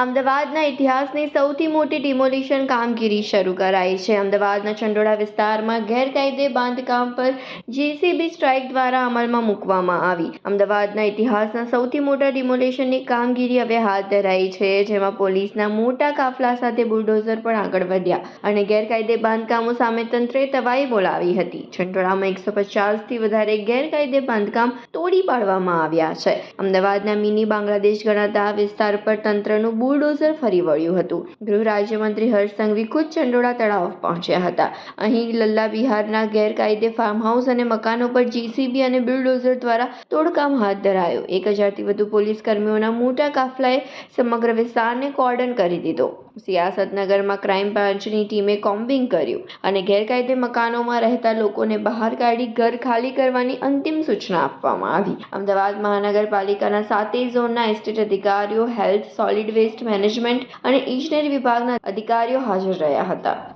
અમદાવાદના ઇતિહાસની સૌથી મોટી ડિમોલિશન કામગીરી શરૂ કરાઈ છે. અમદાવાદના ચંડોળા વિસ્તારમાં ગેરકાયદે બાંધકામ પર જેસીબી સ્ટ્રાઇક દ્વારા અમલમાં મૂકવામાં આવી. અમદાવાદના ઇતિહાસના સૌથી મોટા ડિમોલિશનની કામગીરી હવે હાથ ધરાઈ છે, જેમાં પોલીસના મોટા કાફલા સાથે બુલડોઝર પણ આગળ વધ્યા અને ગેરકાયદે બાંધકામો સામે તંત્રે તવાઈ બોલાવી હતી. ચંડોળામાં એકસો પચાસથી વધારે ગેરકાયદે બાંધકામ તોડી પાડવામાં આવ્યા છે. અમદાવાદના મિની બાંગ્લાદેશ ગણાતા આ વિસ્તાર પર તંત્રનું બુલડોઝર ફરી વળ્યું હતું. ગૃહ રાજ્યમંત્રી હર્ષ સંઘવી ખુદ ચંડોળા તળાવ પહોંચ્યા હતા. અહીં લલ્લા વિહારના ગેરકાયદે ફાર્મ હાઉસ અને મકાનો પર જીસીબી અને બુલડોઝર દ્વારા તોડકામ હાથ ધરાયો. એક હજારથી વધુ પોલીસ કર્મીઓના મોટા કાફલાએ સમગ્ર વિસ્તારને કોર્ડન કરી દીધો. સિયાસતનગરમાં ક્રાઇમ બ્રાન્ચની ટીમે કોમ્બિંગ કર્યું અને ગેરકાયદે મકાનોમાં રહેતા લોકોને બહાર કાઢી ઘર ખાલી કરવાની અંતિમ સૂચના આપવામાં આવી. અમદાવાદ મહાનગરપાલિકાના સાતેય ઝોનના એસ્ટેટ અધિકારીઓ હેલ્થ સોલિડ વેસ્ટ મેનેજમેન્ટ અને ઇજનેરી વિભાગના અધિકારીઓ હાજર રહ્યા હતા.